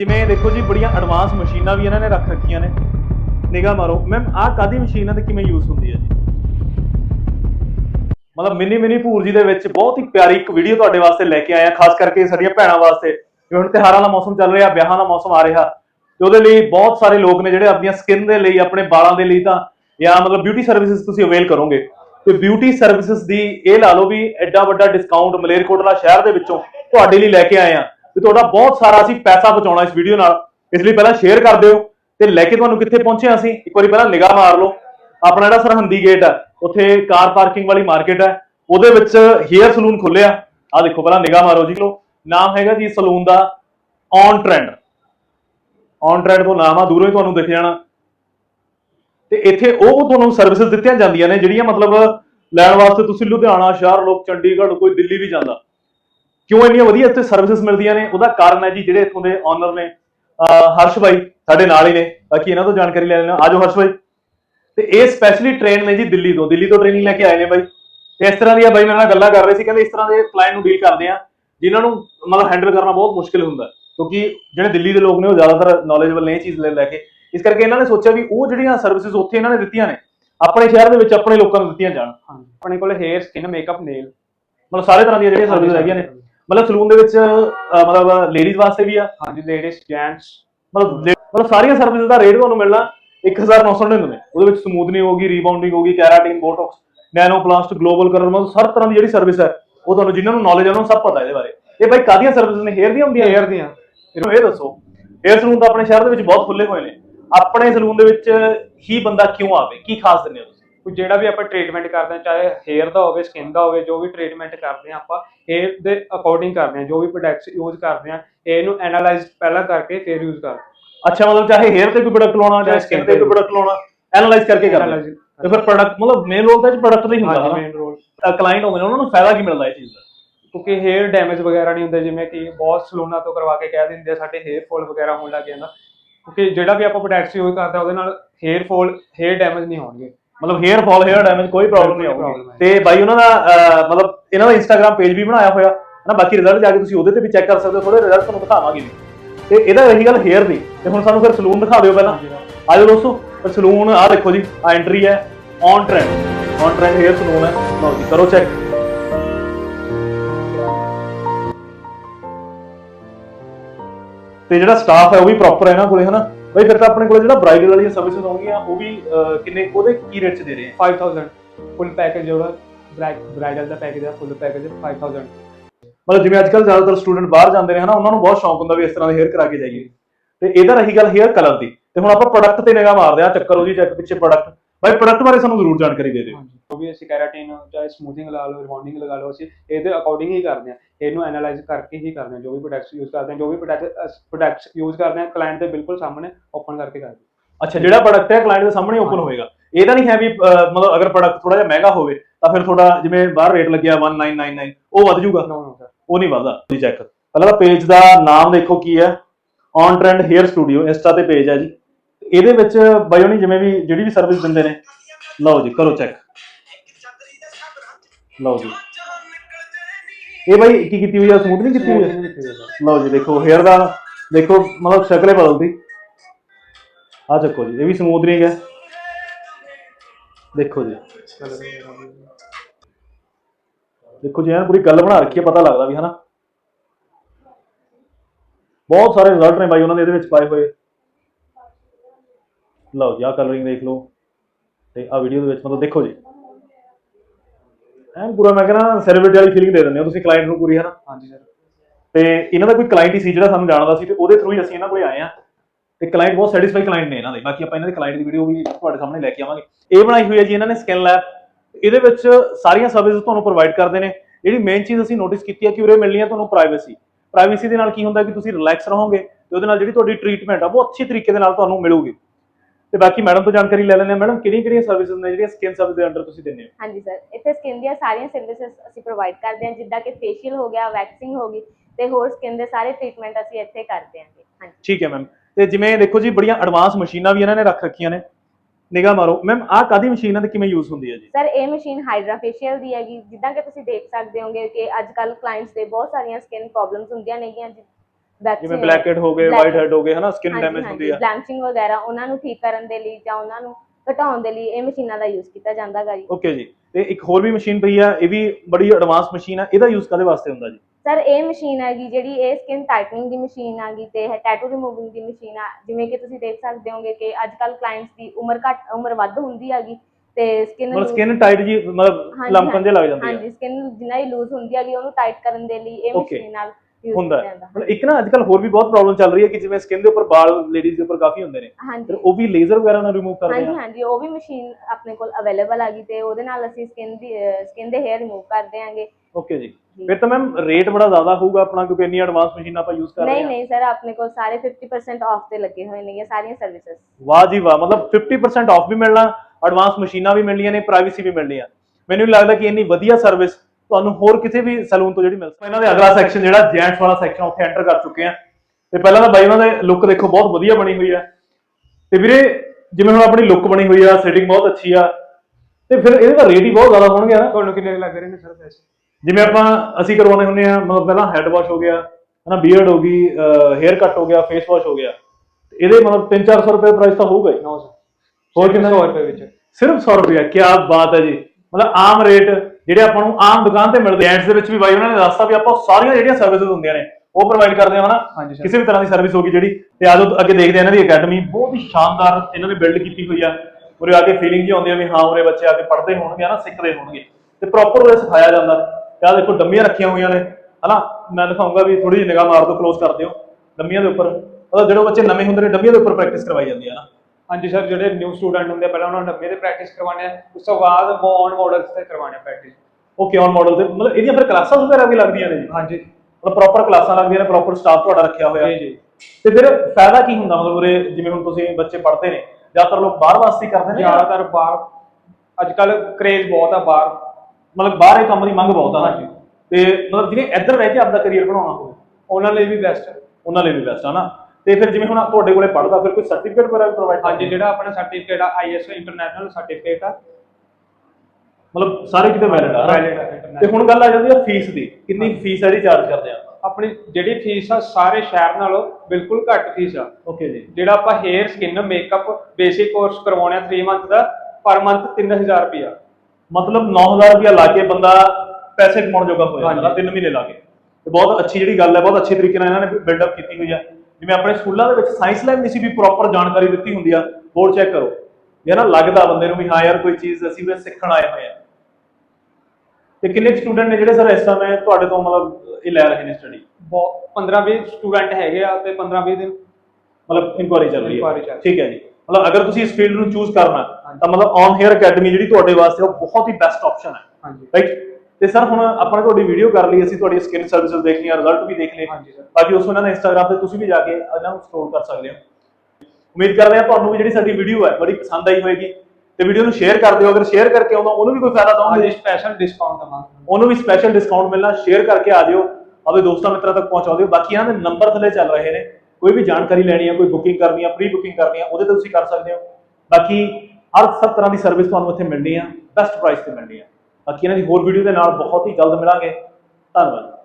ਜਿਵੇਂ ਦੇਖੋ ਜੀ, ਬੜੀਆਂ ਐਡਵਾਂਸ ਮਸ਼ੀਨਾਂ ਵੀ ਇਹਨਾਂ ਨੇ ਰੱਖ ਰੱਖੀਆਂ ਨੇ। ਨਿਗਾਹ ਮਾਰੋ। ਮੈਮ ਆਹ ਕਾਦੀ ਮਸ਼ੀਨ ਹੈ ਤੇ ਕਿਵੇਂ ਯੂਜ਼ ਹੁੰਦੀ ਹੈ ਜੀ? ਮਤਲਬ ਮਿੰਨੀ ਮਿਨੀ ਭੂਰਜੀ ਦੇ ਵਿੱਚ ਬਹੁਤ ਹੀ ਪਿਆਰੀ ਇੱਕ ਵੀਡੀਓ ਤੁਹਾਡੇ ਵਾਸਤੇ ਲੈ ਕੇ ਆਇਆ, ਖਾਸ ਕਰਕੇ ਸਾਡੀਆਂ ਭੈਣਾਂ ਵਾਸਤੇ। ਜਿਵੇਂ ਹੁਣ ਤਿਉਹਾਰਾਂ ਦਾ ਮੌਸਮ ਚੱਲ ਰਿਹਾ, ਵਿਆਹਾਂ ਦਾ ਮੌਸਮ ਆ ਰਿਹਾ, ਤੇ ਉਹਦੇ ਲਈ ਬਹੁਤ ਸਾਰੇ ਲੋਕ ਨੇ ਜਿਹੜੇ ਆਪਣੀਆਂ ਸਕਿਨ ਦੇ ਲਈ, ਆਪਣੇ ਵਾਲਾਂ ਦੇ ਲਈ ਤਾਂ, ਜਾਂ ਮਤਲਬ ਬਿਊਟੀ ਸਰਵਿਸਿਜ਼ ਤੁਸੀਂ ਅਵੇਲ ਕਰੋਗੇ। ਤੇ ਬਿਊਟੀ ਸਰਵਿਸਿਜ਼ ਦੀ ਇਹ ਲਾ ਲਓ ਵੀ ਐਡਾ ਵੱਡਾ ਡਿਸਕਾਊਂਟ ਮਲੇਰਕੋਟਲਾ ਸ਼ਹਿਰ ਦੇ ਵਿੱਚੋਂ ਤੁਹਾਡੇ ਲਈ ਲੈ ਕੇ ਆਏ ਆ। ਤੇ ਤੁਹਾਡਾ ਬਹੁਤ ਸਾਰਾ ਅਸੀਂ ਪੈਸਾ ਬਚਾਉਣਾ ਇਸ ਵੀਡੀਓ ਨਾਲ। ਇਸ ਲਈ ਪਹਿਲਾਂ ਸ਼ੇਅਰ ਕਰ ਦਿਓ ਤੇ ਲੈ ਕੇ ਤੁਹਾਨੂੰ ਕਿੱਥੇ ਪਹੁੰਚੇ ਅਸੀਂ। ਇੱਕ ਵਾਰੀ ਪਹਿਲਾਂ ਨਿਗਾਹ ਮਾਰ ਲਓ। ਆਪਣਾ ਜਿਹੜਾ ਸਰਹੰਦੀ ਗੇਟ ਹੈ ਉੱਥੇ ਕਾਰ ਪਾਰਕਿੰਗ ਵਾਲੀ ਮਾਰਕੀਟ ਹੈ ਉਹਦੇ ਵਿੱਚ ਹੇਅਰ ਸਲੂਨ ਖੁੱਲਿਆ ਆ ਦੇਖੋ, ਪਹਿਲਾਂ ਨਿਗਾਹ ਮਾਰੋ ਜੀ। ਲੋ ਨਾਮ ਹੈਗਾ ਜੀ ਸਲੂਨ ਦਾ ਔਨ ਟ੍ਰੈਂਡ ਔਨ ਟ੍ਰੈਂਡ ਤੋਂ ਨਾਮ ਆ, ਦੂਰੋਂ ਹੀ ਤੁਹਾਨੂੰ ਦਿਖ ਜਾਣਾ। ਤੇ ਇੱਥੇ ਉਹ ਤੁਹਾਨੂੰ ਸਰਵਿਸਿਜ਼ ਦਿੱਤੀਆਂ ਜਾਂਦੀਆਂ ਨੇ, ਜਿਹੜੀਆਂ ਮਤਲਬ ਲੈਣ ਵਾਸਤੇ ਤੁਸੀਂ ਲੁਧਿਆਣਾ, ਸ਼ਹਿਰ ਲੋਕ, ਚੰਡੀਗੜ੍ਹ, ਕੋਈ ਦਿੱਲੀ ਵੀ ਜਾਂਦਾ। ਕਿਉਂ ਇੰਨੀਆਂ ਵਧੀਆ ਇੱਥੇ ਸਰਵਿਸਿਜ਼ ਮਿਲਦੀਆਂ ਨੇ? ਉਹਦਾ ਕਾਰਨ ਹੈ ਜੀ ਜਿਹੜੇ ਇੱਥੋਂ ਦੇ ਓਨਰ ਨੇ ਹਰਸ਼ ਭਾਈ ਸਾਡੇ ਨਾਲ ਹੀ ਨੇ। ਬਾਕੀ ਇਹਨਾਂ ਤੋਂ ਜਾਣਕਾਰੀ ਲੈ ਲੈਣਾ ਆਜੋ ਹਰਸ਼ ਭਾਈ ਤੇ ਇਹ ਸਪੈਸ਼ਲੀ ਟ੍ਰੇਨ ਨੇ ਜੀ ਦਿੱਲੀ ਤੋਂ। ਦਿੱਲੀ ਤੋਂ ਟ੍ਰੇਨਿੰਗ ਲੈ ਕੇ ਆਏ ਨੇ ਬਾਈ। ਤੇ ਇਸ ਤਰ੍ਹਾਂ ਦੀਆਂ ਬਾਈ ਮੇਰੇ ਨਾਲ ਗੱਲਾਂ ਕਰ ਰਹੇ ਸੀ। ਕਹਿੰਦੇ ਇਸ ਤਰ੍ਹਾਂ ਦੇ ਕਲਾਇੰਟ ਨੂੰ ਡੀਲ ਕਰਦੇ ਆ ਜਿਨ੍ਹਾਂ ਨੂੰ ਮਤਲਬ ਹੈਂਡਲ ਕਰਨਾ ਬਹੁਤ ਮੁਸ਼ਕਿਲ ਹੁੰਦਾ। ਕਿਉਂਕਿ ਜਿਹੜੇ ਦਿੱਲੀ ਦੇ ਲੋਕ ਨੇ ਉਹ ਜ਼ਿਆਦਾਤਰ ਨੌਲੇਜਬਲ ਨੇ ਇਹ ਚੀਜ਼ ਲੈ ਕੇ। ਇਸ ਕਰਕੇ ਇਹਨਾਂ ਨੇ ਸੋਚਿਆ ਵੀ ਉਹ ਜਿਹੜੀਆਂ ਸਰਵਿਸਿਜ਼ ਉੱਥੇ ਇਹਨਾਂ ਨੇ ਦਿੱਤੀਆਂ ਨੇ ਆਪਣੇ ਸ਼ਹਿਰ ਦੇ ਵਿੱਚ ਆਪਣੇ ਲੋਕਾਂ ਨੂੰ ਦਿੱਤੀਆਂ ਜਾਣ। ਆਪਣੇ ਕੋਲ ਹੇਅਰ ਸਕਿਨ ਮੇਕਅਪ ਨੇਲ ਮਤਲਬ ਸਾਰੇ ਤਰ੍ਹਾਂ ਦੀਆਂ ਜਿਹੜੀਆਂ ਸਰਵਿਸ ਹੈਗੀਆਂ ਨੇ। ਮਤਲਬ ਸਲੂਨ ਦੇ ਵਿੱਚ ਅਹ, ਮਤਲਬ ਲੇਡੀਜ਼ ਵਾਸਤੇ ਵੀ ਆ। ਹਾਂਜੀ ਲੇਡੀਜ਼ ਜੈਂਟਸ ਮਤਲਬ ਲੇ- ਮਤਲਬ ਸਾਰੀਆਂ ਸਰਵਿਸ ਦਾ ਰੇਟ ਤੁਹਾਨੂੰ ਮਿਲਣਾ 1999 ਉਹਦੇ ਵਿੱਚ ਸਮੂਥਨਿੰਗ ਹੋਗੀ ਰੀਬਾਉਂਡਿੰਗ ਹੋਗੀ keratin botox nanoplast global colour ਮਤਲਬ ਹਰ ਤਰ੍ਹਾਂ ਦੀ ਜਿਹੜੀ ਸਰਵਿਸ ਹੈ ਉਹ ਤੁਹਾਨੂੰ ਜਿਨ੍ਹਾਂ ਨੂੰ ਨੌਲੇਜ ਹੈ ਉਹਨਾਂ ਨੂੰ ਸਭ ਪਤਾ ਇਹਦੇ ਬਾਰੇ। ਇਹ ਬਾਈ ਕਾਦੀਆਂ ਸਰਵਿਸਿਜ਼ ਨੇ? ਹੇਅਰ ਦੀਆਂ ਹੁੰਦੀਆਂ ਹੇਅਰ ਦੀਆਂ। ਇਹਨੂੰ ਇਹ ਦੱਸੋ ਹੇਅਰ ਸਲੂਨ ਤਾਂ ਆਪਣੇ ਸ਼ਹਿਰ ਦੇ ਵਿੱਚ ਬਹੁਤ ਖੁੱਲੇ ਹੋਏ ਨੇ। ਆਪਣੇ ਸਲੂਨ ਦੇ ਵਿੱਚ ਹੀ ਬੰਦਾ ਕਿਉਂ ਆਵੇ? ਕੀ ਖਾਸ ਦਿੰਦੇ ਹੋ ਤੁਸੀਂ? ਕੋਈ ਜਿਹੜਾ ਵੀ ਆਪਾਂ ਟ੍ਰੀਟਮੈਂਟ ਕਰਦੇ ਹਾਂ ਚਾਹੇ ਹੇਅਰ ਦਾ ਹੋਵੇ ਸਕਿਨ ਦਾ ਹੋਵੇ ਜੋ ਵੀ ਟ੍ਰੀਟਮੈਂਟ ਕਰਦੇ ਹਾਂ ਆਪਾਂ ਹੇਅਰ ਦੇ ਅਕੋਰਡਿੰਗ ਕਰਦੇ ਹਾਂ ਜੋ ਵੀ ਪ੍ਰੋਡਕਟਸ ਯੂਜ਼ ਕਰਦੇ ਹਾਂ ਇਹਨੂੰ ਐਨਾਲਾਈਜ਼ ਪਹਿਲਾਂ ਕਰਕੇ ਫਿਰ ਯੂਜ਼ ਕਰਦੇ ਅੱਛਾ ਮਤਲਬ ਚਾਹੇ ਹੇਅਰ ਤੇ ਕੋਈ ਪ੍ਰੋਡਕਟ ਲਾਉਣਾ ਚਾਹੇ ਸਕਿਨ ਤੇ ਕੋਈ ਪ੍ਰੋਡਕਟ ਲਾਉਣਾ ਐਨਾਲਾਈਜ਼ ਕਰਕੇ Analyze ਤੇ ਫਿਰ ਪ੍ਰੋਡਕਟ ਮਤਲਬ ਮੇਨ ਰੋਲ ਤਾਂ ਇਹ ਪ੍ਰੋਡਕਟ ਦਾ ਹੀ ਹੁੰਦਾ ਹੈ। ਮੇਨ ਰੋਲ ਕਲਾਇੰਟ ਹੋਵੇ ਉਹਨਾਂ ਨੂੰ ਫਾਇਦਾ ਕੀ ਮਿਲਦਾ ਇਹ ਚੀਜ਼ ਦਾ? ਕਿਉਂਕਿ ਹੇਅਰ ਡੈਮੇਜ ਵਗੈਰਾ ਨਹੀਂ ਹੁੰਦਾ ਜਿਵੇਂ ਕਿ ਬਹੁਤ ਸਲੂਨਾਂ ਤੋਂ ਕਰਵਾ ਕੇ ਕਹਿ ਦਿੰਦੇ ਆ ਸਾਡੇ ਹੇਅਰ ਫਾਲ ਵਗੈਰਾ ਹੋਣ ਲੱਗ ਜਾਂਦਾ। ਕਿਉਂਕਿ ਜਿਹੜਾ ਵੀ ਆਪਾਂ ਪ੍ਰੋਡਕਟਸ ਯੂਜ਼ ਕਰਦੇ ਆ ਉਹਦੇ ਨਾਲ ਹੇਅਰ ਫਾਲ ਹੇਅਰ ਡੈਮੇਜ ਨਹੀਂ ਹੋਣਗੇ। ਮਤਲਬ ਹੇਅਰ ਫਾਲ ਹੇਅਰ ਡੈਮੇਜ ਕੋਈ ਪ੍ਰੋਬਲਮ ਨਹੀਂ problem ਤੇ ਬਾਈ ਉਹਨਾਂ ਦਾ ਮਤਲਬ ਇਹਨਾਂ ਦਾ ਇੰਸਟਾਗ੍ਰam ਪੇਜ ਵੀ ਬਣਾਇਆ ਹੋਇਆ। ਨਾ ਬਾਕੀ ਰਿਜ਼ਲਟ ਜਾ ਕੇ ਤੁਸੀਂ ਉਹਦੇ ਤੇ ਵੀ ਚੈੱਕ ਕਰ ਸਕਦੇ ਹੋ ਥੋੜੇ ਰਿਜ਼ਲਟ ਤੁਹਾਨੂੰ ਦਿਖਾਵਾਂਗੇ ਵੀ। ਤੇ ਇਹਦਾ ਰਹੀ ਗੱਲ ਹੇਅਰ ਦੀ। ਤੇ ਹੁਣ ਸਾਨੂੰ ਫਿਰ ਸਲੂਨ ਦਿਖਾ ਦਿਓ ਪਹਿਲਾਂ। ਆਜੋ ਦੋਸਤੋ ਸਲੂਨ ਆਹ ਦੇਖੋ ਜੀ ਆ ਐਂਟਰੀ ਹੈ on trend on trend hair salon ਹੈ। ਲਓ ਜੀ ਕਰੋ ਚੈੱਕ ਤੇ ਜਿਹੜਾ ਸਟਾਫ ਹੈ ਉਹ ਵੀ ਪ੍ਰੋਪਰ ਹੈ ਨਾ ਕੋਲੇ ਹਨਾ? ਬਈ ਫਿਰ ਤਾਂ ਆਪਣੇ ਕੋਲੇ ਜਿਹੜਾ ਬ੍ਰਾਈਡਲ ਵਾਲੀਆਂ ਸਰਵਿਸਿਜ਼ ਹੋਣਗੀਆਂ ਉਹ ਵੀ ਅਹ, ਕਿੰਨੇ ਉਹਦੇ ਕੀ ਰੇਟ 'ਚ ਦੇ ਰਹੇ ਆ? 5000 ਫੁੱਲ ਪੈਕੇਜ ਜਿਹੜਾ ਬ੍ਰਾਈਡਲ ਦਾ ਪੈਕੇਜ ਆ ਫੁੱਲ ਪੈਕੇਜ 5000 ਮਤਲਬ ਜਿਵੇਂ ਅੱਜ ਕੱਲ੍ਹ ਜ਼ਿਆਦਾਤਰ ਸਟੂਡੈਂਟ ਬਾਹਰ ਜਾਂਦੇ ਨੇ ਹਨਾ ਉਹਨਾਂ ਨੂੰ ਬਹੁਤ ਸ਼ੌਂਕ ਹੁੰਦਾ ਵੀ ਇਸ ਤਰ੍ਹਾਂ ਦੇ ਹੇਅਰ ਕਰਾ ਕੇ ਜਾਈਏ। ਤੇ ਇਹਦਾ ਰਹੀ ਗੱਲ ਹੇਅਰ ਕਲਰ ਦੀ। ਤੇ ਹੁਣ ਆਪਾਂ ਪ੍ਰੋਡਕਟ ਤੇ ਨਿਗਾਹ ਮਾਰਦੇ ਆ ਚੱਕਰ ਉਹਦੀ ਚੈੱਕ ਪਿੱਛੇ ਪ੍ਰੋਡਕਟ ਬਾਈ ਪ੍ਰੋਡਕਟ ਬਾਰੇ ਸਾਨੂੰ ਜ਼ਰੂਰ ਜਾਣਕਾਰੀ ਦੇ ਦਿਓ। ਹਾਂਜੀ। ਜੋ ਵੀ ਅਸੀਂ ਕੈਰਾਟਿਨ ਚਾਹੇ ਸਮੂਥਿੰਗ ਲਗਾ ਲਓ ਰਿਬੌਂਡਿੰਗ ਲਗਾ ਲਓ ਅਸੀਂ ਇਹਦੇ ਅਕੋਰਡਿੰਗ ਹੀ ਕਰਦੇ ਹਾਂ। ਇਹਨੂੰ ਐਨਾਲਾਈਜ਼ ਕਰਕੇ ਹੀ ਕਰਦੇ ਹਾਂ ਜੋ ਵੀ ਪ੍ਰੋਡਕਟਸ ਯੂਜ਼ ਕਰਦੇ ਹਾਂ ਜੋ ਵੀ ਪ੍ਰੋਡਕਟ ਪ੍ਰੋਡਕਟਸ ਯੂਜ਼ ਕਰਦੇ ਹਾਂ ਕਲਾਇੰਟ ਦੇ ਬਿਲਕੁਲ ਸਾਹਮਣੇ ਓਪਨ ਕਰਕੇ ਕਰਦੇ ਅੱਛਾ ਜਿਹੜਾ ਪ੍ਰੋਡਕਟ ਹੈ ਕਲਾਇੰਟ ਦੇ ਸਾਹਮਣੇ ਓਪਨ ਹੋਏਗਾ। ਇਹ ਤਾਂ ਨਹੀਂ ਹੈ ਵੀ ਮਤਲਬ ਅਗਰ ਪ੍ਰੋਡਕਟ ਥੋੜਾ ਜਿਹਾ ਮਹਿੰਗਾ ਹੋਵੇ ਤਾਂ ਫਿਰ ਥੋੜਾ ਜਿਵੇਂ ਬਾਹਰ ਰੇਟ ਲੱਗਿਆ 1999 ਉਹ ਵੱਧ ਜਾਊਗਾ। ਨੋ ਨੋ ਸਰ ਉਹ ਨਹੀਂ ਵੱਧਦਾ। ਤੁਸੀਂ ਚੈੱਕ ਪਹਿਲਾਂ ਤਾਂ ਪੇਜ ਦਾ ਨਾਮ ਦੇਖੋ ਕੀ ਹੈ। On trend hair studio insta ਤੇ ਪੇਜ ਹੈ ਜੀ। ਇਹਦੇ ਵਿੱਚ ਬਾਇਓ ਨਹੀਂ ਜਿਵੇਂ ਵੀ ਜਿਹੜੀ ਵੀ ਸਰਵਿਸ ਦਿੰਦੇ ਨੇ। ਲਓ ਜੀ ਕਰੋ ਚੈੱਕ ਲਓ ਜੀ। ਇਹ ਬਾਈ ਕੀ ਕੀਤੀ ਹੋਈ ਹੈ ਸਮੂਥ ਨਹੀਂ ਕੀਤੀ ਹੋਈ ਲਓ ਜੀ ਦੇਖੋ ਹੇਅਰ ਦਾ ਦੇਖੋ ਮਤਲਬ ਸ਼ਕਲੇ ਬਦਲਦੀ। ਆ ਚੱਕੋ ਜੀ ਇਹ ਵੀ ਸਮੂਥਨਿੰਗ ਹੈ। ਦੇਖੋ ਜੀ। ਦੇਖੋ ਜੀ ਐਨ ਪੂਰੀ ਗੱਲ ਬਣਾ ਰੱਖੀ ਹੈ ਪਤਾ ਲੱਗਦਾ ਵੀ ਹਨਾ। ਬਹੁਤ ਸਾਰੇ ਰਿਜ਼ਲਟ ਨੇ ਬਾਈ ਉਹਨਾਂ ਦੇ ਇਹਦੇ ਵਿੱਚ ਪਾਏ ਹੋਏ। ਲਓ ਜੀ ਆ ਕਲਰਿੰਗ ਦੇਖ ਲਓ। ਤੇ ਆ ਵੀਡੀਓ ਦੇ ਵਿੱਚ ਮਤਲਬ ਦੇਖੋ ਜੀ। ਐਨ ਪੂਰਾ ਮੈਂ ਕਹਿੰਦਾ ਸੈਲੀਬ੍ਰਿਟੀ ਵਾਲੀ ਫੀਲਿੰਗ ਦੇ ਦਿੰਦੇ ਹੋ ਤੁਸੀਂ ਕਲਾਇੰਟ ਨੂੰ ਪੂਰੀ ਹਨਾ ਹਾਂਜੀ ਸਰ ਤੇ ਇਹਨਾਂ ਦਾ ਕੋਈ ਕਲਾਇੰਟ ਹੀ ਸੀ ਜਿਹੜਾ ਸਾਨੂੰ ਜਾਣਦਾ ਸੀ ਤੇ ਉਹਦੇ ਥਰੂ ਹੀ ਅਸੀਂ ਇਹਨਾਂ ਕੋਲੇ ਆਏ ਆ ਤੇ ਕਲਾਇੰਟ ਬਹੁਤ ਸੈਟੀਸਫਾਈ ਕਲਾਇੰਟ ਨੇ ਇਹਨਾਂ ਦੇ। ਬਾਕੀ ਆਪਾਂ ਇਹਨਾਂ ਦੇ ਕਲਾਇੰਟ ਦੀ ਵੀਡੀਓ ਵੀ ਤੁਹਾਡੇ ਸਾਹਮਣੇ ਲੈ ਕੇ ਆਵਾਂਗੇ। ਇਹ ਬਣਾਈ ਹੋਈ ਹੈ ਜੀ ਇਹਨਾਂ ਨੇ ਸਕਿਨ ਲੈਬ ਇਹਦੇ ਵਿੱਚ ਸਾਰੀਆਂ ਸਰਵਿਸ ਤੁਹਾਨੂੰ ਪ੍ਰੋਵਾਈਡ ਕਰਦੇ ਨੇ। ਜਿਹੜੀ ਮੇਨ ਚੀਜ਼ ਅਸੀਂ ਨੋਟਿਸ ਕੀਤੀ ਹੈ ਕਿ ਉਰੇ ਮਿਲਣੀ ਹੈ ਤੁਹਾਨੂੰ ਪ੍ਰਾਈਵੇਸੀ ਪ੍ਰਾਈਵੇਸੀ ਦੇ ਨਾਲ ਕੀ ਹੁੰਦਾ ਕਿ ਤੁਸੀਂ ਰਿਲੈਕਸ ਰਹੋਗੇ ਤੇ ਉਹਦੇ ਨਾਲ ਜਿਹੜੀ ਤੁਹਾਡੀ ਟ੍ਰੀਟਮੈਂਟ ਆ ਬਹੁਤ ਅੱਛੀ ਤਰੀਕੇ ਦੇ ਨਾਲ ਤੁਹਾਨੂੰ ਮਿਲੂਗੀ। ਤੇ ਬਾਕੀ ਮੈਡਮ ਤੋਂ ਜਾਣਕਾਰੀ ਲੈ ਆ ਮੈਡਮ ਕਿਹੜੀਆਂ ਕਿਹੜੀਆਂ ਸਰਵਿਸਿਜ਼ ਨੇ ਜਿਹੜੀਆਂ ਸਕਿਨ ਸਰਵਿਸ ਦੇ ਅੰਡਰ ਤੁਸੀਂ ਦਿੰਦੇ ਹੋ? ਹਾਂਜੀ ਸਰ ਇੱਥੇ ਸਕਿਨ ਦੀਆਂ ਸਾਰੀਆਂ ਸਰਵਿਸਿਜ਼ ਅਸੀਂ ਪ੍ਰੋਵਾਈਡ ਕਰਦੇ ਹਾਂ ਜਿੱਦਾਂ ਕਿ ਫੇਸ਼ੀਅਲ ਹੋ ਗਿਆ ਵੈਕਸਿੰਗ ਹੋ ਗਈ ਤੇ ਹੋਰ ਸਕਿਨ ਦੇ ਸਾਰੇ ਟ੍ਰੀਟਮੈਂਟ ਅਸੀਂ ਇੱਥੇ ਕਰਦੇ ਹਾਂ ਹਾਂਜੀ। ਠੀਕ ਹੈ ਮੈਮ। ਤੇ ਜਿਵੇਂ ਦੇਖੋ ਜੀ ਬੜੀਆਂ ਐਡਵਾਂਸ ਮਸ਼ੀਨਾਂ ਵੀ ਇਹਨਾਂ ਨੇ ਰੱਖ ਰੱਖੀਆਂ ਨੇ। ਨਿਗਾਹ ਮਾਰੋ। ਮੈਮ ਆਹ ਕਾਦੀ ਮਸ਼ੀਨ ਹੈ ਤੇ ਕਿਵੇਂ ਯੂਜ਼ ਹੁੰਦੀ ਹੈ ਜੀ? ਸਰ ਇਹ ਮਸ਼ੀਨ ਹਾਈਡਰਾ ਫੇਸ਼ੀਅਲ ਦੀ ਹੈਗੀ। ਜਿੱਦਾਂ ਕਿ ਤੁਸੀਂ ਦੇਖ ਸਕਦੇ ਹੋਗੇ ਕਿ ਅੱਜ ਕੱਲ ਕਲਾਇੰਟਸ ਦੇ ਬਹੁਤ ਸਾਰੀਆਂ ਸਕਿਨ ਪ੍ਰੋਬਲਮਸ ਹੁੰਦੀਆਂ ਨੇਗੀਆਂ ਜਿ- ਜਿਵੇਂ ਬਲੈਕ ਹੈਡ ਹੋ ਗਏ ਵਾਈਟ ਹੈਡ ਹੋ ਗਏ ਹਨਾ ਸਕਿਨ ਡੈਮੇਜ ਹੁੰਦੀ ਆ। ਬਲੈਂਚਿੰਗ ਵਗੈਰਾ ਉਹਨਾਂ ਨੂੰ ਠੀਕ ਕਰਨ ਦੇ ਲਈ ਜਾਂ ਉਹਨਾਂ ਨੂੰ ਘਟਾਉਣ ਦੇ ਲਈ ਇਹ ਮਸ਼ੀਨਾਂ ਦਾ ਯੂਜ਼ ਕੀਤਾ ਜਾਂਦਾ ਗਾ ਜੀ। ਓਕੇ ਜੀ ਤੇ ਇੱਕ ਹੋਰ ਵੀ ਮਸ਼ੀਨ ਪਈ ਆ ਇਹ ਵੀ ਬੜੀ ਐਡਵਾਂਸ ਮਸ਼ੀਨ ਆ ਇਹਦਾ ਯੂਜ਼ ਕਾਦੇ ਵਾਸਤੇ ਹੁੰਦਾ ਜੀ? ਸਰ ਇਹ ਮਸ਼ੀਨ ਹੈਗੀ ਜਿਹੜੀ ਇਹ ਸਕਿਨ ਟਾਈਟਨਿੰਗ ਦੀ ਮਸ਼ੀਨ ਆਗੀ ਤੇ ਇਹ ਟੈਟੂ ਰਿਮੂਵਿੰਗ ਦੀ ਮਸ਼ੀਨ ਆ। ਜਿਵੇਂ ਕਿ ਤੁਸੀਂ ਦੇਖ ਸਕਦੇ ਹੋਗੇ ਕਿ ਅੱਜ ਕੱਲ ਕਲਾਇੰਟਸ ਦੀ ਉਮਰ ਘੱਟ ਉਮਰ ਵੱਧ ਹੁੰਦੀ ਹੈਗੀ ਤੇ ਸਕਿਨ ਮਤਲਬ ਸਕਿਨ ਟਾਈਟ ਜੀ ਮਤਲਬ ਲੰਪਨ ਜੇ ਲੱਗ ਜਾਂਦੀ ਆ। ਹਾਂਜੀ ਸਕਿਨ ਜਿੰਨਾ ਹੀ ਲੂਜ਼ ਹੁੰਦੀ ਹੈਗੀ ਉਹਨੂੰ ਟਾਈਟ ਕਰਨ ਦੇ ਲਈ ਇਹ. ਮਸ਼ੀਨ ਨਾਲ ਹੁੰਦਾ ਕੀਤਾ ਹੈ। ਜਾਂਦਾ ਮਤਲਬ ਇੱਕ ਨਾ ਅੱਜਕੱਲ ਹੋਰ ਵੀ ਬਹੁਤ ਪ੍ਰੋਬਲਮ ਚੱਲ ਰਹੀ ਹੈ ਕਿ ਜਿਵੇਂ ਸਕਿਨ ਦੇ ਉੱਪਰ ਵਾਲ ਲੇਡੀਜ਼ ਦੇ ਉੱਪਰ ਕਾਫੀ ਹੁੰਦੇ ਨੇ। ਫਿਰ ਹਾਂਜੀ ਉਹ ਵੀ ਲੇਜ਼ਰ ਵਗੈਰਾ ਨਾਲ ਰਿਮੂਵ ਕਰਦੇ ਹਾਂਜੀ ਆ। ਹਾਂਜੀ ਉਹ ਵੀ ਮਸ਼ੀਨ ਆਪਣੇ ਕੋਲ ਅਵੇਲੇਬਲ ਹੈਗੀ ਤੇ ਉਹਦੇ ਨਾਲ ਅਸੀਂ ਸਕਿਨ ਦੀ ਸਕਿਨ ਦੇ ਹੇਅਰ ਰਿਮੂਵ ਕਰ ਦਿਆਂਗੇ। ਓਕੇ ਜੀ। ਫਿਰ ਤਾਂ ਮੈਮ ਰੇਟ ਬੜਾ ਜ਼ਿਆਦਾ ਹੋਊਗਾ ਆਪਣਾ ਕਿਉਂਕਿ ਇੰਨੀ ਐਡਵਾਂਸ ਮਸ਼ੀਨ ਆਪਾਂ ਯੂਜ਼ ਕਰ ਰਹੇ ਨਹੀਂ ਹਾਂ। ਨਹੀਂ ਸਰ ਆਪਣੇ ਕੋਲ ਸਾਰੇ 50% ਆਫ ਤੇ ਲੱਗੇ ਹੋਏ ਨੇ ਇਹ ਸਾਰੀਆਂ ਸਰਵਿਸਿਜ਼ ਵਾਹ ਜੀ ਵਾਹ ਮਤਲਬ 50% ਆਫ ਵੀ ਮਿਲਣਾ ਐਡਵਾਂਸ ਮਸ਼ੀਨਾਂ ਵੀ ਮਿਲਣੀਆਂ ਨੇ ਪ੍ਰਾਈਵੇਸੀ ਵੀ ਮਿਲਣੀ ਆ। ਮੈਨੂੰ ਨਹੀਂ ਲੱਗਦਾ ਕਿ ਇੰਨੀ ਵਧੀਆ ਸਰਵਿਸ ਤੁਹਾਨੂੰ ਹੋਰ ਕਿਸੇ ਵੀ ਸੈਲੂਨ ਤੋਂ ਜਿਹੜੀ ਮਿਲ ਸਕਦੀ। ਇਹਨਾਂ ਦੇ ਅਗਲਾ ਸੈਕਸ਼ਨ ਜਿਹੜਾ ਜੈਂਟਸ ਵਾਲਾ ਸੈਕਸ਼ਨ ਉੱਥੇ ਐਂਟਰ ਕਰ ਚੁੱਕੇ ਆ। ਤੇ ਪਹਿਲਾਂ ਤਾਂ ਬਾਈ ਉਹਨਾਂ ਦੇ ਲੁੱਕ ਦੇਖੋ ਬਹੁਤ ਵਧੀਆ ਬਣੀ ਹੋਈ ਆ। ਤੇ ਵੀਰੇ ਜਿਵੇਂ ਹੁਣ ਆਪਣੀ ਲੁੱਕ ਬਣੀ ਹੋਈ ਆ ਸੈਟਿੰਗ ਬਹੁਤ ਅੱਛੀ ਆ। ਤੇ ਫਿਰ ਇਹਦੇ ਦਾ ਰੇਟ ਹੀ ਬਹੁਤ ਜ਼ਿਆਦਾ ਹੋਣਗੇ ਨਾ। ਤੁਹਾਨੂੰ ਕਿੰਨੇ ਲੱਗ ਰਹੇ ਨੇ ਸਰ ਪੈਸੇ ਜਿਵੇਂ ਆਪਾਂ ਅਸੀਂ ਕਰਵਾਉਂਦੇ ਹੁੰਦੇ ਆ ਮਤਲਬ ਪਹਿਲਾਂ ਹੈਡ ਵਾਸ਼ ਹੋ ਗਿਆ ਹਨਾ ਬੀਅਰਡ ਹੋ ਗਈ ਹੇਅਰ ਕੱਟ ਹੋ ਗਿਆ ਫੇਸ ਵਾਸ਼ ਹੋ ਗਿਆ। ਤੇ ਇਹਦੇ ਮਤਲਬ 3-400 ਰੁਪਏ ਪ੍ਰਾਈਸ ਤਾਂ ਹੋਊਗਾ ਹੀ ਹੋਰ ਕਿੰਨਾ 100 ਰੁਪਏ ਵਿੱਚ। ਸਿਰਫ 100 ਰੁਪਏ ਕੀ ਬਾਤ ਹੈ ਜੀ। ਮਤਲਬ ਆਮ ਰੇਟ ਜਿਹੜੇ ਆਪਾਂ ਨੂੰ ਆਮ ਦੁਕਾਨ ਤੇ ਮਿਲਦੇ ਐਂਡਸ ਦੇ ਵਿੱਚ ਵੀ ਬਾਈ ਉਹਨਾਂ ਨੇ ਦੱਸਤਾ ਵੀ ਆਪਾਂ ਸਾਰੀਆਂ ਜਿਹੜੀਆਂ ਸਰਵਿਸਿਜ਼ ਹੁੰਦੀਆਂ ਨੇ ਉਹ ਪ੍ਰੋਵਾਈਡ ਕਰਦੇ ਹਾਂ ਹਨਾ? ਕਿਸੇ ਵੀ ਤਰ੍ਹਾਂ ਦੀ ਸਰਵਿਸ ਹੋਗੀ ਜਿਹੜੀ ਤੇ ਆਜੋ ਅੱਗੇ ਦੇਖਦੇ ਹਾਂ ਇਹਨਾਂ ਦੀ ਅਕੈਡਮੀ ਬਹੁਤ ਹੀ ਸ਼ਾਨਦਾਰ ਇਹਨਾਂ ਨੇ ਬਿਲਡ ਕੀਤੀ ਹੋਈ ਆ। ਉਰੇ ਆ ਕੇ ਫੀਲਿੰਗ ਜੀ ਆਉਂਦੀ ਆ ਵੀ ਹਾਂ ਉਰੇ ਬੱਚੇ ਆ ਕੇ ਪੜ੍ਹਦੇ ਹੋਣਗੇ ਹਨਾ? ਸਿੱਖਦੇ ਹੋਣਗੇ। ਤੇ ਪ੍ਰੋਪਰ ਉਰੇ ਸਿਖਾਇਆ ਜਾਂਦਾ। ਤੇ ਆਹ ਦੇਖੋ ਡੰਮੀਆਂ ਰੱਖੀਆਂ ਹੋਈਆਂ ਨੇ ਹਨਾ? ਮੈਂ ਦਿਖਾਉਂਗਾ ਵੀ ਥੋੜੀ ਜਿਹੀ ਨਿਗਾਹ ਮਾਰ ਦਿਓ ਕਲੋਜ਼ ਕਰ ਦਿਓ। ਡੰਮੀਆਂ ਦੇ ਉੱਪਰ ਮਤਲਬ ਜਿਹੜੇ ਬੱਚੇ ਨਵੇਂ ਹੁੰਦੇ ਨੇ ਡੰਮੀਆਂ ਦੇ ਉੱਪਰ ਪ੍ਰੈਕਟਿਸ ਕਰਵਾਈ ਜਾਂਦੀ ਹੈ ਨਾ ਹਾਂਜੀ ਸਰ ਜਿਹੜੇ ਨਿਊ ਸਟੂਡੈਂਟ ਹੁੰਦੇ ਪਹਿਲਾਂ ਉਹਨਾਂ ਨੂੰ ਡੱਬੇ ਤੇ ਪ੍ਰੈਕਟਿਸ ਕਰਵਾਉਣੇ ਆ ਉਸ ਤੋਂ ਬਾਅਦ ਔਨ ਮਾਡਲਸ ਤੇ ਕਰਵਾਉਣੇ ਪ੍ਰੈਕਟਿਸ ਓਕੇ ਔਨ ਮਾਡਲ ਤੇ ਮਤਲਬ ਇਹਦੀਆਂ ਫਿਰ ਕਲਾਸਾਂ ਵਗੈਰਾ ਵੀ ਲੱਗਦੀਆਂ ਨੇ ਜੀ? ਹਾਂਜੀ। ਮਤਲਬ ਪ੍ਰੋਪਰ ਕਲਾਸਾਂ ਲੱਗਦੀਆਂ ਨੇ ਪ੍ਰੋਪਰ ਸਟਾਫ ਤੁਹਾਡਾ ਰੱਖਿਆ ਹੋਇਆ। ਜੀ ਜੀ। ਤੇ ਫਿਰ ਫਾਇਦਾ ਕੀ ਹੁੰਦਾ? ਮਤਲਬ ਉਰੇ ਜਿਵੇਂ ਹੁਣ ਤੁਸੀਂ ਬੱਚੇ ਪੜ੍ਹਦੇ ਨੇ ਜ਼ਿਆਦਾਤਰ ਲੋਕ ਬਾਹਰ ਵਾਸਤੇ ਕਰਦੇ ਨੇ ਜ਼ਿਆਦਾਤਰ ਬਾਹਰ ਅੱਜ ਕੱਲ ਕ੍ਰੇਜ਼ ਬਹੁਤ ਆ ਬਾਹਰ। ਮਤਲਬ ਬਾਹਰ ਇਹ ਕੰਮ ਦੀ ਮੰਗ ਬਹੁਤ ਆ ਹਾਂਜੀ। ਤੇ ਮਤਲਬ ਜਿਹਨੇ ਇੱਧਰ ਰਹਿ ਕੇ ਆਪਦਾ ਕੈਰੀਅਰ ਬਣਾਉਣਾ ਹੋਵੇ। ਉਹਨਾਂ ਲਈ ਵੀ ਬੈਸਟ ਹੈ ਉਹਨਾਂ ਲਈ ਵੀ ਬੈਸਟ ਆ ਨਾ। ਤੇ ਫਿਰ ਜਿਵੇਂ ਹੁਣ ਤੁਹਾਡੇ ਕੋਲੇ ਪੜ੍ਹਦਾ ਫਿਰ ਕੋਈ ਸਰਟੀਫਿਕੇਟ ਵਗੈਰਾ ਵੀ ਪ੍ਰੋਵਾਈਡ ਹਾਂਜੀ ਜਿਹੜਾ ਆਪਣਾ ਸਰਟੀਫਿਕੇਟ ਆ ਆਈਐਸਓ ਇੰਟਰਨੈਸ਼ਨਲ ਸਰਟੀਫਿਕੇਟ ਆ। ਮਤਲਬ ਸਾਰੇ ਕਿਤੇ ਵੈਲਿਡ ਆ? Valid ਆ, ਤੇ। ਹੁਣ ਗੱਲ ਆ ਜਾਂਦੀ ਆ ਫੀਸ ਦੀ ਕਿੰਨੀ ਫੀਸ ਹੈ ਜਿਹੜੀ ਚਾਰਜ ਕਰਦੇ ਆ? ਆਪਣੀ ਜਿਹੜੀ ਫੀਸ ਆ ਸਾਰੇ ਸ਼ਹਿਰ ਨਾਲੋਂ ਬਿਲਕੁਲ ਘੱਟ ਫੀਸ ਆ। ਓਕੇ ਜੀ। ਜਿਹੜਾ ਆਪਾਂ hair skin makeup basic course ਕਰਵਾਉਣਾ 3 ਮੰਥ ਦਾ ਪਰ ਮੰਥ 3000 ਰੁਪਿਆ ਮਤਲਬ 9000 ਰੁਪਇਆ ਲਾ ਕੇ ਬੰਦਾ ਪੈਸੇ ਕਮਾਉਣ ਜੋਗਾ ਹੋ ਜਾਂਦਾ ਹਾਂਜੀ। 3 ਮਹੀਨੇ ਲਾ ਕੇ। ਤੇ ਬਹੁਤ ਅੱਛੀ ਜਿਹੜੀ ਗੱਲ ਹੈ ਬਹੁਤ ਅੱਛੇ ਤਰੀਕੇ ਨਾਲ ਇਹਨਾਂ ਨੇ ਬਿਲਡ ਅਪ ਕੀਤੀ ਹੋਈ ਆ। ਜਿਵੇਂ ਆਪਣੇ ਸਕੂਲਾਂ ਦੇ ਵਿੱਚ ਸਾਇੰਸ ਲੈਬ ਨਹੀਂ ਸੀ ਵੀ ਪ੍ਰੋਪਰ ਜਾਣਕਾਰੀ ਦਿੱਤੀ ਹੁੰਦੀ ਆ ਬੋਰਡ ਚੈੱਕ ਕਰੋ। ਇਹ ਨਾ ਲੱਗਦਾ ਬੰਦੇ ਨੂੰ ਵੀ ਹਾਂ ਯਾਰ ਕੋਈ ਚੀਜ਼ ਅਸੀਂ ਵੀ ਸਿੱਖਣ ਆਏ ਹੋਏ ਆ। ਤੇ ਕਿੰਨੇ ਸਟੂਡੈਂਟ ਨੇ ਜਿਹੜੇ ਸਰ ਇਸ ਸਮੇਂ ਤੁਹਾਡੇ ਤੋਂ ਮਤਲਬ ਇਹ ਲੈ ਰਹੇ ਨੇ ਸਟੱਡੀ ਬਹੁਤ 15 20 ਸਟੂਡੈਂਟ ਹੈਗੇ ਆ ਤੇ 15 20 ਦਿਨ ਮਤਲਬ ਇਨਕੁਆਰੀ ਚੱਲ ਰਹੀ ਹੈ ਠੀਕ ਹੈ ਜੀ। ਮਤਲਬ ਅਗਰ ਤੁਸੀਂ ਇਸ ਫੀਲਡ ਨੂੰ ਚੂਜ਼ ਕਰਨਾ। ਤਾਂ ਮਤਲਬ ਔਨ ਹੇਅਰ ਅਕੈਡਮੀ ਜਿਹੜੀ ਤੁਹਾਡੇ ਵਾਸਤੇ ਉਹ ਬਹੁਤ ਹੀ ਬੈਸਟ ਆਪਸ਼ਨ ਹੈ। ਹਾਂਜੀ। ਰਾਈਟ ਤੇ ਸਰ ਹੁਣ ਆਪਾਂ ਤੁਹਾਡੀ ਵੀਡੀਓ ਕਰ ਲਈ ਅਸੀਂ ਤੁਹਾਡੀ ਸਕਿਨ ਸਰਵਿਸਿਜ਼ ਦੇਖ ਲਈਆਂ ਰਿਜ਼ਲਟ ਵੀ ਦੇਖ ਲਏ। ਹਾਂਜੀ ਸਰ। ਬਾਕੀ ਉਸ ਉਹਨਾਂ ਦਾ ਇੰਸਟਾਗ੍ਰam ਤੇ ਤੁਸੀਂ ਵੀ ਜਾ ਕੇ ਇਹਨਾਂ ਨੂੰ ਸਟੋਰ ਕਰ ਸਕਦੇ ਹੋ। ਉਮੀਦ ਕਰਦੇ ਹਾਂ ਤੁਹਾਨੂੰ ਵੀ ਜਿਹੜੀ ਸਾਡੀ ਵੀਡੀਓ ਹੈ ਬੜੀ ਪਸੰਦ ਆਈ ਹੋਵੇਗੀ ਤੇ ਵੀਡੀਓ ਨੂੰ ਸ਼ੇਅਰ ਕਰ ਦਿਓ ਅਗਰ ਸ਼ੇਅਰ ਕਰਕੇ ਆਉਂਦਾ ਉਹਨੂੰ ਵੀ ਕੋਈ ਫਾਇਦਾ ਦਵਾਂਗੇ ਸਪੈਸ਼ਲ ਡਿਸਕਾਊਂਟ ਦਵਾਂਗੇ ਉਹਨੂੰ ਵੀ ਸਪੈਸ਼ਲ ਡਿਸਕਾਊਂਟ ਮਿਲਣਾ ਸ਼ੇਅਰ ਕਰਕੇ ਆ ਜਿਓ ਆਪਣੇ ਦੋਸਤਾਂ ਮਿੱਤਰਾਂ ਤੱਕ ਪਹੁੰਚਾ ਦਿਓ। ਬਾਕੀ ਇਹਨਾਂ ਦੇ ਨੰਬਰ ਥੱਲੇ ਚੱਲ ਰਹੇ ਨੇ। ਕੋਈ ਵੀ ਜਾਣਕਾਰੀ ਲੈਣੀ ਹੈ ਕੋਈ ਬੁਕਿੰਗ ਕਰਨੀ ਹੈ ਪ੍ਰੀ ਬੁਕਿੰਗ ਕਰਨੀ ਹੈ ਉਹਦੇ ਤੇ ਤੁਸੀਂ ਕਰ ਸਕਦੇ ਹੋ। ਬਾਕੀ ਹਰ ਸਭ ਤਰ੍ਹਾਂ ਦੀ ਸਰਵਿਸ ਤੁਹਾਨੂੰ ਇੱਥੇ ਮਿਲਣੀ ਆ ਬੈਸਟ ਪ੍ਰਾਈਸ ਤੇ ਮਿਲਣੀ ਆ ਬਾਕੀ ਇਹਨਾਂ ਦੀ ਹੋਰ ਵੀਡੀਓ ਦੇ ਨਾਲ ਬਹੁਤ ਹੀ ਜਲਦ ਮਿਲਾਂਗੇ। ਧੰਨਵਾਦ।